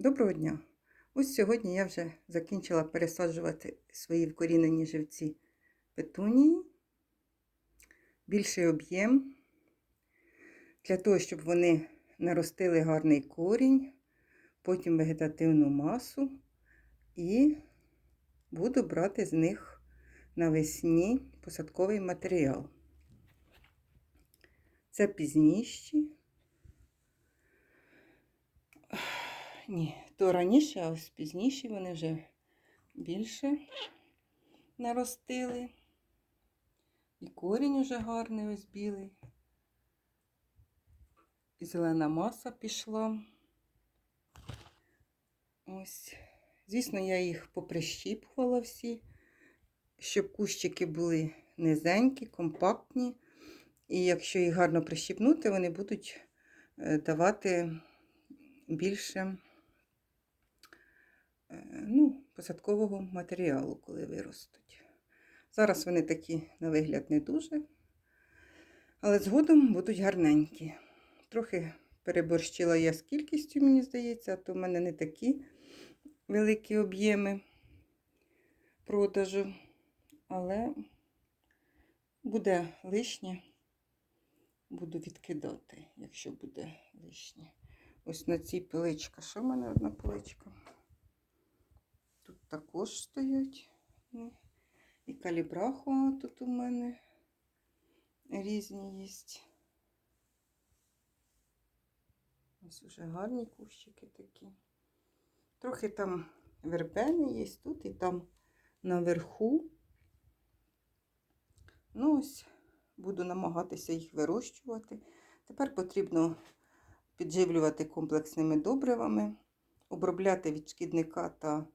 Доброго дня! Ось сьогодні я вже закінчила пересаджувати свої вкорінені живці петунії. Більший об'єм для того, щоб вони наростили гарний корінь, потім вегетативну масу і буду брати з них навесні посадковий матеріал. Це пізніші. Ні, то раніше, а ось пізніше вони вже більше наростили. І корінь уже гарний, ось білий. І зелена маса пішла. Ось. Звісно, я їх поприщіпувала всі, щоб кущики були низенькі, компактні. І якщо їх гарно прищіпнути, вони будуть е, давати більше ну, посадкового матеріалу, коли виростуть. Зараз вони такі, на вигляд, не дуже, але згодом будуть гарненькі. Трохи переборщила я з кількістю, мені здається, а то в мене не такі великі об'єми продажу, але буде лишнє, буду відкидати, якщо буде лишнє. Ось на цій поличка. Що в мене одна поличка? Також стоять. Ну, І калібраху тут у мене різні є. Ось уже гарні кущики такі. Трохи там вербени є тут і там наверху. Ну, ось буду намагатися їх вирощувати. Тепер потрібно підживлювати комплексними добривами, обробляти від шкідника та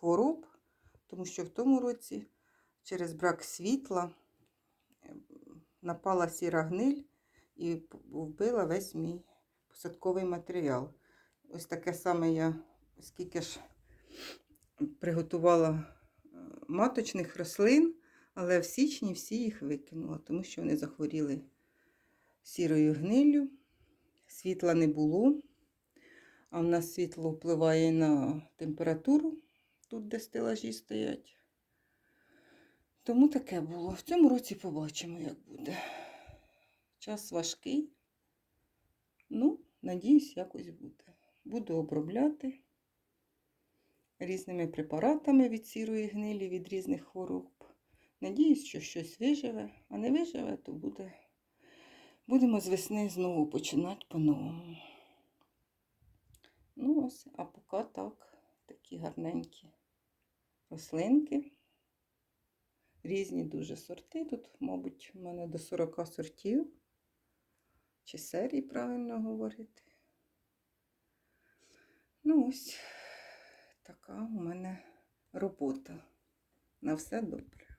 хвороб, тому що в тому році через брак світла напала сіра гниль і вбила весь мій посадковий матеріал. Ось таке саме я, скільки ж приготувала маточних рослин, але в січні всі їх викинула, тому що вони захворіли сірою гниллю, світла не було, а в нас світло впливає на температуру, тут, де стелажі стоять. Тому таке було. В цьому році побачимо, як буде. Час важкий. Ну, надіюсь, якось буде. Буду обробляти різними препаратами від сірої гнилі, від різних хвороб. Надіюсь, що щось виживе, а не виживе, то буде. Будемо з весни знову починати по-новому. Ну ось, а поки так, такі гарненькі рослинки. Різні дуже сорти. Тут, мабуть, в мене до 40 сортів. Чи серій правильно говорити. Ну, ось така у мене робота. На все добре.